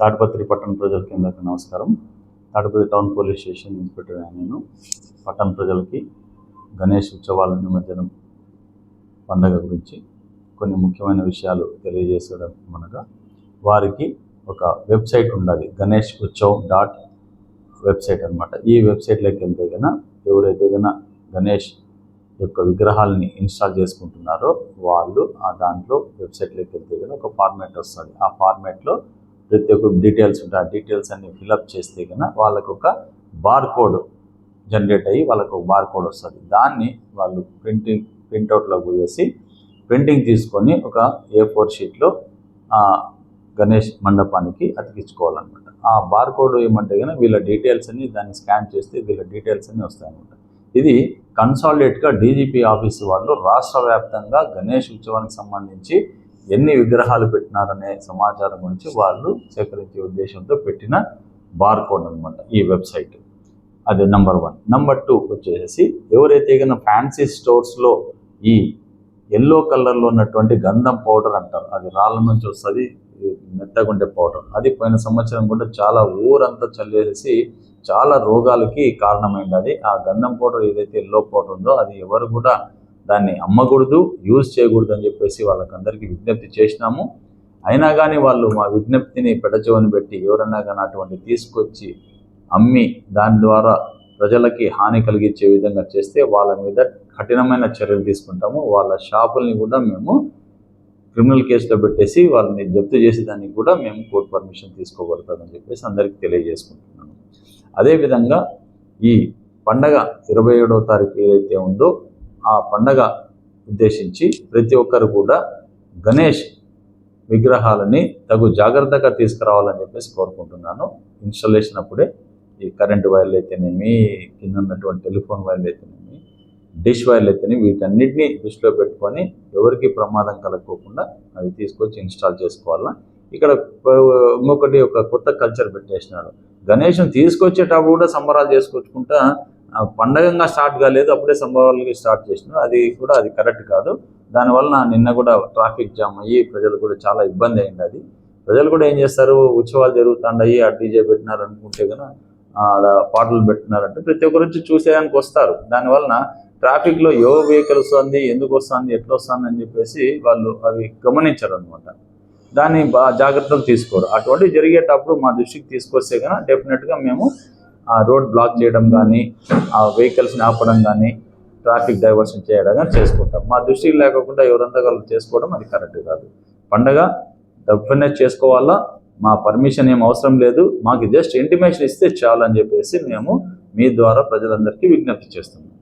తాడిపత్రి పట్టణ ప్రజలకి అందరికీ నమస్కారం. Tadipatri town police station inspector నేను పట్టణ ప్రజలకి గణేష్ ఉత్సవాల నిమజ్జనం పండగ గురించి కొన్ని ముఖ్యమైన విషయాలు తెలియజేసడం అనగా వారికి ఒక వెబ్సైట్ ఉండాలి గణేష్ ఉత్సవ్ డాట్ వెబ్సైట్ అనమాట ఈ వెబ్సైట్లోకి వెళ్తే కనుక ఎవరైతే కనుక గణేష్ యొక్క విగ్రహాలని ఇన్స్టాల్ చేసుకుంటున్నారో వాళ్ళు ఆ దాంట్లో వెబ్సైట్లోకి వెళ్తే కనుక ఒక ఫార్మాట్ వస్తుంది. ఆ ఫార్మాట్లో ప్రతి ఒక్క డీటెయిల్స్ ఉంటాయి. ఆ డీటెయిల్స్ అన్ని ఫిలప్ చేస్తే కనుక వాళ్ళకు ఒక బార్ కోడ్ జనరేట్ అయ్యి వాళ్ళకు ఒక బార్ కోడ్ వస్తుంది. దాన్ని వాళ్ళు ప్రింటింగ్ ప్రింట్అవుట్లో పోయేసి ప్రింటింగ్ తీసుకొని ఒక ఏ ఫోర్ షీట్లో గణేష్ మండపానికి అతికించుకోవాలన్నమాట. ఆ బార్ కోడ్ ఏమంటే కనుక వీళ్ళ డీటెయిల్స్ అన్ని దాన్ని స్కాన్ చేస్తే వీళ్ళ డీటెయిల్స్ అన్ని వస్తాయన్నమాట. ఇది కన్సాలిడేట్గా డీజీపీ ఆఫీస్ వాళ్ళు రాష్ట్ర వ్యాప్తంగా గణేష్ ఉత్సవానికి సంబంధించి ఎన్ని విగ్రహాలు పెట్టినారనే సమాచారం గురించి వాళ్ళు సేకరించే ఉద్దేశంతో పెట్టిన బార్ కోడ్ అనమాట ఈ వెబ్సైట్ అది నంబర్ వన్ నంబర్ టూ వచ్చేసి ఎవరైతే కనుక ఫ్యాన్సీ స్టోర్స్లో ఈ ఎల్లో కలర్లో ఉన్నటువంటి గంధం పౌడర్ అంటారు అది రాళ్ళ నుంచి వస్తుంది మెత్తగుండే పౌడర్ అది పోయిన సంవత్సరం కూడా చాలా ఊరంతా చల్లేసి చాలా రోగాలకి కారణమైంది. అది ఆ గంధం పౌడర్ ఏదైతే ఎల్లో పౌడర్ ఉందో అది ఎవరు కూడా దాన్ని అమ్మకూడదు యూజ్ చేయకూడదు అని చెప్పేసి వాళ్ళకందరికీ విజ్ఞప్తి చేసినాము. అయినా కానీ వాళ్ళు మా విజ్ఞప్తిని పెడచవని పెట్టి ఎవరన్నా కానీ అటువంటి తీసుకొచ్చి అమ్మి దాని ద్వారా ప్రజలకి హాని కలిగించే విధంగా చేస్తే వాళ్ళ మీద కఠినమైన చర్యలు తీసుకుంటాము. వాళ్ళ షాపుల్ని కూడా మేము క్రిమినల్ కేసులో పెట్టేసి వాళ్ళని జప్తు చేసేదానికి కూడా మేము కోర్టు పర్మిషన్ తీసుకోబడతామని చెప్పేసి అందరికీ తెలియజేసుకుంటున్నాను అదేవిధంగా ఈ పండగ ఇరవై ఏడవ తారీఖు ఏదైతే ఉందో ఆ పండగ ఉద్దేశించి ప్రతి ఒక్కరు కూడా గణేష్ విగ్రహాలని తగు జాగ్రత్తగా తీసుకురావాలని చెప్పేసి కోరుకుంటున్నాను. ఇన్స్టాలేషన్ అప్పుడే ఈ కరెంటు వైర్లు అయితేనేమి కింద ఉన్నటువంటి టెలిఫోన్ వైర్లు అయితేనేమి డిష్ వైర్లు అయితేనేమి వీటన్నిటిని దృష్టిలో పెట్టుకొని ఎవరికి ప్రమాదం కలగకోకుండా అది తీసుకొచ్చి ఇన్స్టాల్ చేసుకోవాలా. ఇక్కడ ఇంకొకటి ఒక కొత్త కల్చర్ పెట్టేసినారు. గణేష్ని తీసుకొచ్చేటప్పుడు కూడా సంబరాలు చేసుకొచ్చుకుంటా పండగంగా స్టార్ట్ కాలేదు అప్పుడే సంభవాలకి స్టార్ట్ చేసినారు అది కూడా అది కరెక్ట్ కాదు. దానివల్ల నిన్న కూడా ట్రాఫిక్ జామ్ అయ్యి ప్రజలు కూడా చాలా ఇబ్బంది అయింది అది. ప్రజలు కూడా ఏం చేస్తారు? ఉత్సవాలు జరుగుతుండయి ఆ డీజే పెట్టినారు అనుకుంటే కనుక ఆడ పాటలు పెట్టినారంటే ప్రతి ఒక్కరు వచ్చి చూసేదానికి వస్తారు. దానివలన ట్రాఫిక్లో ఏ వెహికల్ వస్తుంది ఎందుకు వస్తుంది ఎట్లా వస్తుంది అని చెప్పేసి వాళ్ళు అవి గమనించరు అనమాట దాన్ని బాగా జాగ్రత్తలు తీసుకోరు. అటువంటివి జరిగేటప్పుడు మా దృష్టికి తీసుకొస్తే కనుక డెఫినెట్గా మేము ఆ రోడ్ బ్లాక్ చేయడం కానీ ఆ వెహికల్స్ని ఆపడం కానీ ట్రాఫిక్ డైవర్షన్ చేయడం కానీ చేసుకుంటాం. మా దృష్టికి లేకుండా ఎవరంతా వాళ్ళు చేసుకోవడం అది కరెక్ట్ కాదు. పండగ డెఫినెట్ చేసుకోవాలా? మా పర్మిషన్ ఏం అవసరం లేదు. మాకు జస్ట్ ఇంటిమేషన్ ఇస్తే చాలు అని చెప్పేసి మేము మీ ద్వారా ప్రజలందరికీ విజ్ఞప్తి చేస్తున్నాం.